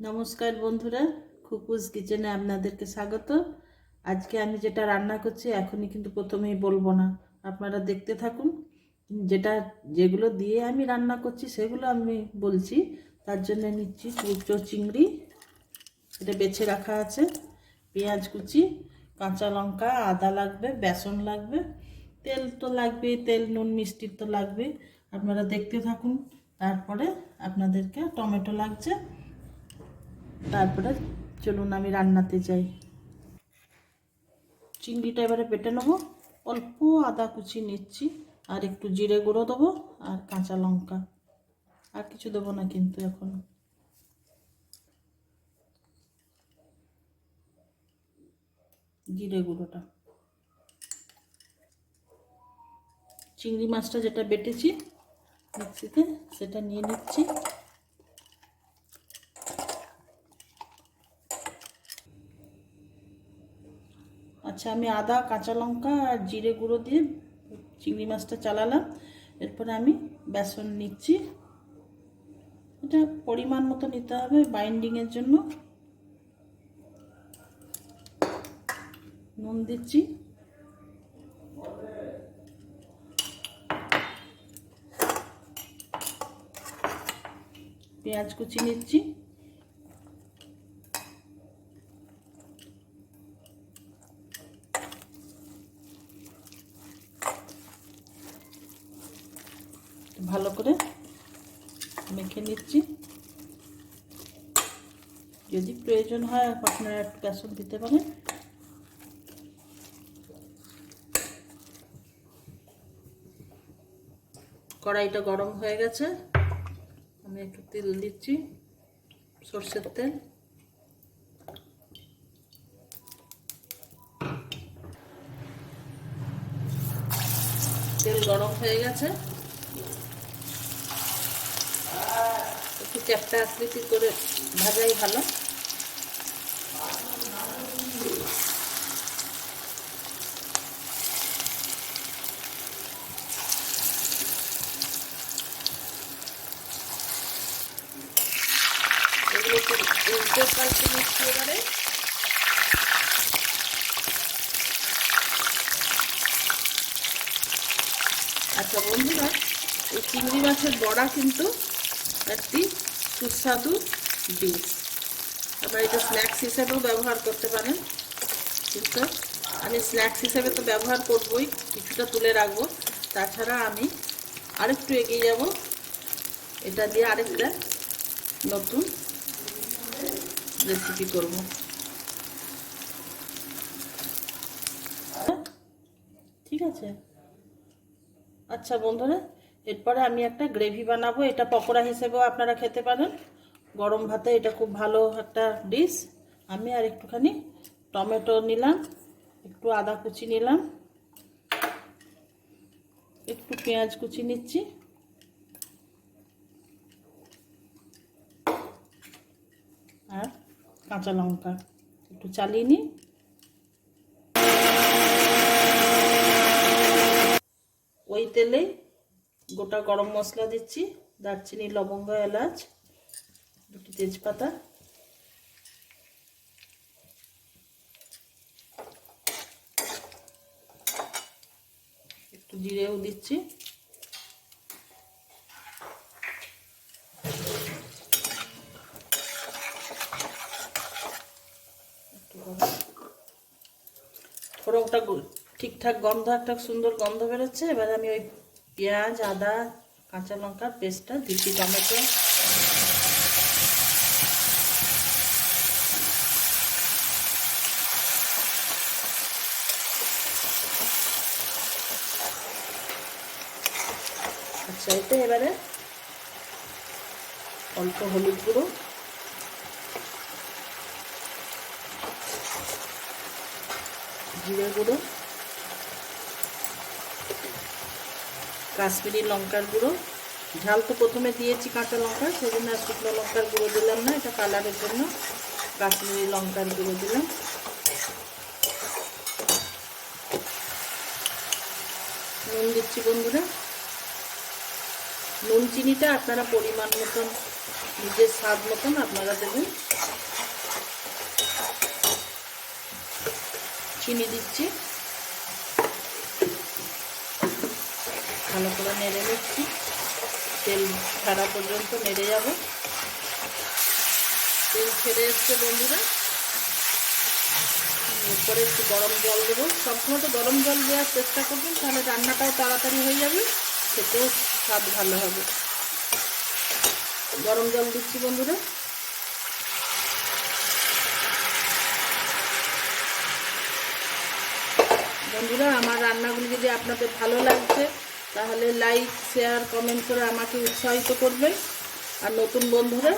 নমস্কার বন্ধুরা, খুকুস কিচেনে আপনাদেরকে স্বাগত। আজকে আমি যেটা রান্না করছি, এখনই কিন্তু প্রথমেই বলব না। আপনারা দেখতে থাকুন, যেটা যেগুলো দিয়ে আমি রান্না করছি, সেগুলো আমি বলছি। তার জন্য নিচ্ছি কুচো চিংড়ি, এটা বেছে রাখা আছে, পেঁয়াজ কুচি, কাঁচা লঙ্কা, আদা লাগবে, বেসন লাগবে, তেল তো লাগবেই, তেল, নুন মিষ্টির তো লাগবে আপনারা দেখতে থাকুন, তারপরে আপনাদেরকে টমেটো লাগছে। তারপরে চলুন আমি রান্নাতে যাই। চিংড়িটা এবারে বেটে নেব। অল্প আদা কুচি নিচ্ছি, আর একটু জিরে গুঁড়ো দেবো, আর কাঁচা লঙ্কা। আর কিছু দেবো না কিন্তু এখন। জিরে গুঁড়োটা। চিংড়ি মাছটা যেটা বেটেছি, মিক্সিতে সেটা নিয়ে নিচ্ছি। আচ্ছা আমি আদা, কাঁচা লঙ্কা আর জিরে গুঁড়ো দিয়ে চিংড়ি মাছটা চালালাম। এরপরে আমি বেসন নিচ্ছি। এটা পরিমাণ মতো নিতে হবে বাইন্ডিংয়ের জন্য। নুন দিচ্ছি। পেঁয়াজ কুচি নিচ্ছি। ভালো করে মেখে নিচ্ছি। যদি প্রয়োজন হয় আপনারা একটু বেসন দিতে পারেন। কড়াইটা গরম হয়ে গেছে। আমি একটু তেল দিচ্ছি সর্ষের তেল। তেল গরম হয়ে গেছে একটু চ্যাপটা আকৃতি করে ভাজাই ভালো। এগুলো একটু উল্টে পাল্টে নিচ্ছি এবারে আচ্ছা বন্ধুরা, এই চিংড়ি মাছের বড়া কিন্তু একটি সুস্বাদু ডিশ আপনারা এটা স্ন্যাক্স হিসেবেও ব্যবহার করতে পারেন। কিন্তু আমি স্ন্যাক্স হিসেবে তো ব্যবহার করবই, কিছুটা তুলে রাখব। তাছাড়া আমি আরেকটু এগিয়ে যাব। এটা দিয়ে আরেকটা নতুন রেসিপি করব। ঠিক আছে? আচ্ছা বন্ধুরা এরপরে আমি একটা গ্রেভি বানাবো, এটা পকোড়া হিসেবেও আপনারা খেতে পারেন। গরম ভাতে এটা খুব ভালো একটা ডিশ। আমি আর একটুখানি টমেটো নিলাম, একটু আদা কুচি নিলাম, একটু পেঁয়াজ কুচি নিচ্ছি। আর কাঁচা লঙ্কা একটু চালিয়ে নিই। ওই তেলে গোটা গরম মশলা দিচ্ছি, দারচিনি, লবঙ্গ, এলাচ, দুটি তেজপাতা। একটু জিরেও দিচ্ছি। ফোড়নটা ঠিকঠাক গন্ধ, একটা সুন্দর গন্ধ বেরোচ্ছে। এবার আমি ওই পেঁয়াজ, আদা, কাঁচা লঙ্কা, পেস্টটা, দিচ্ছি টমেটো। আচ্ছা এতে এবারে অল্প হলুদ গুঁড়ো। জিরে গুঁড়ো। কাশ্মীরি লঙ্কার গুঁড়ো। ঝাল তো প্রথমে দিয়েছি কাঁচা লঙ্কা সেই জন্য আর শুকনো লঙ্কার গুঁড়ো দিলাম না, এটা কালারের জন্য। কাশ্মীরি লঙ্কার গুঁড়ো দিলাম। নুন দিচ্ছি বন্ধুরা। নুন চিনিটা আপনারা পরিমাণ মতন, নিজের স্বাদ মতন আপনারা দেবেন। চিনি দিচ্ছি। ভালো করে নেড়ে নিচ্ছি। তেল ছাড়া পর্যন্ত নেড়ে যাব। তেল ছেড়ে এসছে বন্ধুরা। এরপরে একটু গরম জল দেবো। সবসময় তো গরম জল দেওয়ার চেষ্টা করবেন, তাহলে রান্নাটাও তাড়াতাড়ি হয়ে যাবে, খেতেও স্বাদ ভালো হবে। গরম জল দিচ্ছি বন্ধুরা। বন্ধুরা, আমার রান্নাগুলি যদি আপনাদের ভালো লাগছে তাহলে লাইক শেয়ার কমেন্ট করে আমাকে উৎসাহিত করবেন। আর নতুন বন্ধুরা,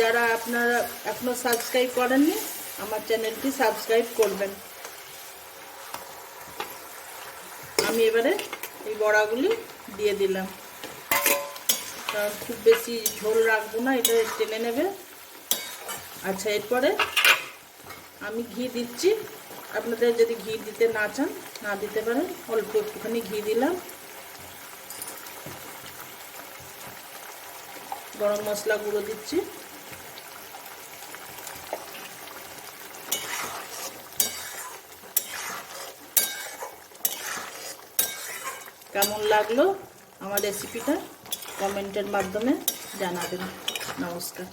যারা আপনারা এখনও সাবস্ক্রাইব করেননি, আমার চ্যানেলটি সাবস্ক্রাইব করবেন। আমি এবারে এই বড়াগুলি দিয়ে দিলাম। খুব বেশি ঝোল রাখব না, এটা টেনে নেবে। আচ্ছা এরপরে আমি ঘি দিচ্ছি। আপনাদের যদি ঘি দিতে না চান, না দিতে পারেন, অল্প একটুখানি ঘি দিলাম। গরম মশলা গুঁড়ো দিচ্ছি। কেমন লাগল আমার রেসিপিটা কমেন্টের মাধ্যমে জানাবেন। নমস্কার।